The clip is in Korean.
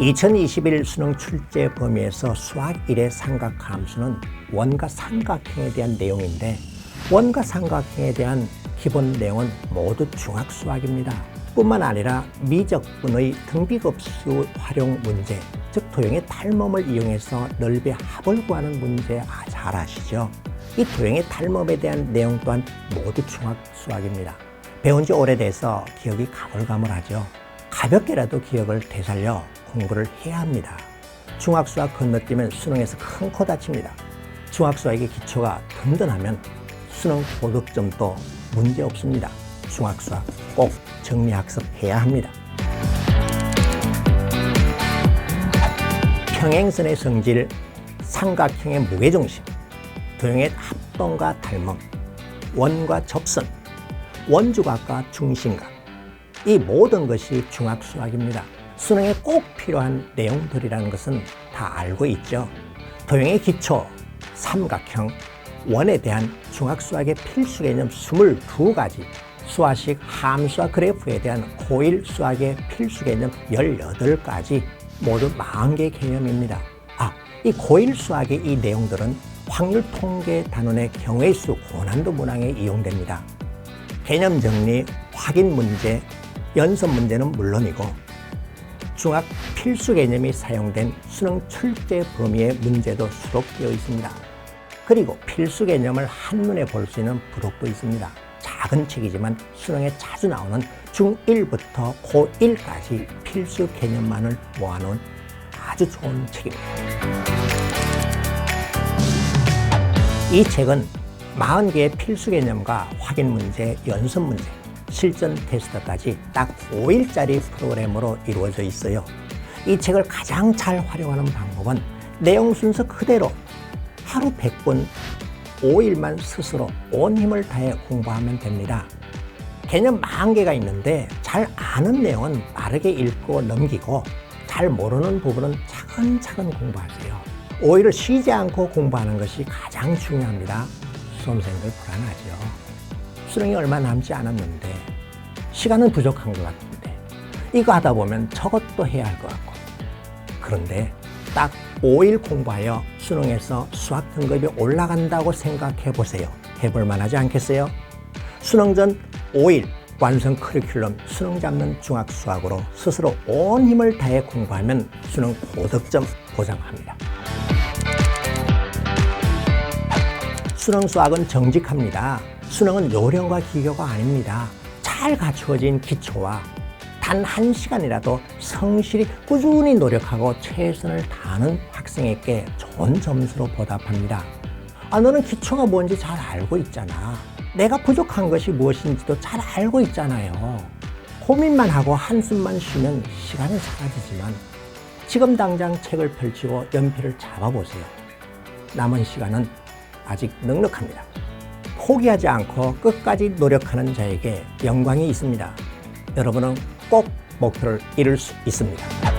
2021 수능 출제 범위에서 수학 1의 삼각함수는 원과 삼각형에 대한 내용인데 원과 삼각형에 대한 기본 내용은 모두 중학 수학입니다. 뿐만 아니라 미적분의 등비급수 활용 문제, 즉 도형의 탈멈을 이용해서 넓이의 합을 구하는 문제 아, 잘 아시죠? 이 도형의 탈멈에 대한 내용 또한 모두 중학 수학입니다. 배운 지 오래돼서 기억이 가물가물하죠. 가볍게라도 기억을 되살려 공부를 해야 합니다. 중학수학 건너뛰면 수능에서 큰 코 다칩니다. 중학수학의 기초가 든든하면 수능 고득점도 문제 없습니다. 중학수학 꼭 정리학습해야 합니다. 평행선의 성질, 삼각형의 무게중심, 도형의 합동과 닮음, 원과 접선, 원주각과 중심각, 이 모든 것이 중학수학입니다. 수능에 꼭 필요한 내용들이라는 것은 다 알고 있죠. 도형의 기초, 삼각형, 원에 대한 중학수학의 필수 개념 22가지, 수화식 함수와 그래프에 대한 고1 수학의 필수 개념 18가지, 모두 40개 개념입니다. 아, 이 고1 수학의 이 내용들은 확률 통계 단원의 경우의 수 고난도 문항에 이용됩니다. 개념 정리, 확인 문제, 연습 문제는 물론이고 중학 필수 개념이 사용된 수능 출제 범위의 문제도 수록되어 있습니다. 그리고 필수 개념을 한눈에 볼 수 있는 부록도 있습니다. 작은 책이지만 수능에 자주 나오는 중1부터 고1까지 필수 개념만을 모아놓은 아주 좋은 책입니다. 이 책은 40개의 필수 개념과 확인 문제, 연습 문제, 실전 테스트까지 딱 5일짜리 프로그램으로 이루어져 있어요. 이 책을 가장 잘 활용하는 방법은 내용 순서 그대로 하루 100분 5일만 스스로 온 힘을 다해 공부하면 됩니다. 개념 만 개가 있는데 잘 아는 내용은 빠르게 읽고 넘기고 잘 모르는 부분은 차근차근 공부하세요. 5일을 쉬지 않고 공부하는 것이 가장 중요합니다. 수험생들 불안하죠. 수능이 얼마 남지 않았는데 시간은 부족한 것 같은데 이거 하다 보면 저것도 해야 할 것 같고 그런데 딱 5일 공부하여 수능에서 수학 등급이 올라간다고 생각해 보세요. 해볼 만하지 않겠어요? 수능 전 5일 완성 커리큘럼 수능 잡는 중학 수학으로 스스로 온 힘을 다해 공부하면 수능 고득점 보장합니다. 수능 수학은 정직합니다. 수능은 요령과 기교가 아닙니다. 잘 갖추어진 기초와 단 한 시간이라도 성실히 꾸준히 노력하고 최선을 다하는 학생에게 좋은 점수로 보답합니다. 아, 너는 기초가 뭔지 잘 알고 있잖아. 내가 부족한 것이 무엇인지도 잘 알고 있잖아요. 고민만 하고 한숨만 쉬면 시간은 사라지지만 지금 당장 책을 펼치고 연필을 잡아보세요. 남은 시간은 아직 넉넉합니다. 포기하지 않고 끝까지 노력하는 자에게 영광이 있습니다. 여러분은 꼭 목표를 이룰 수 있습니다.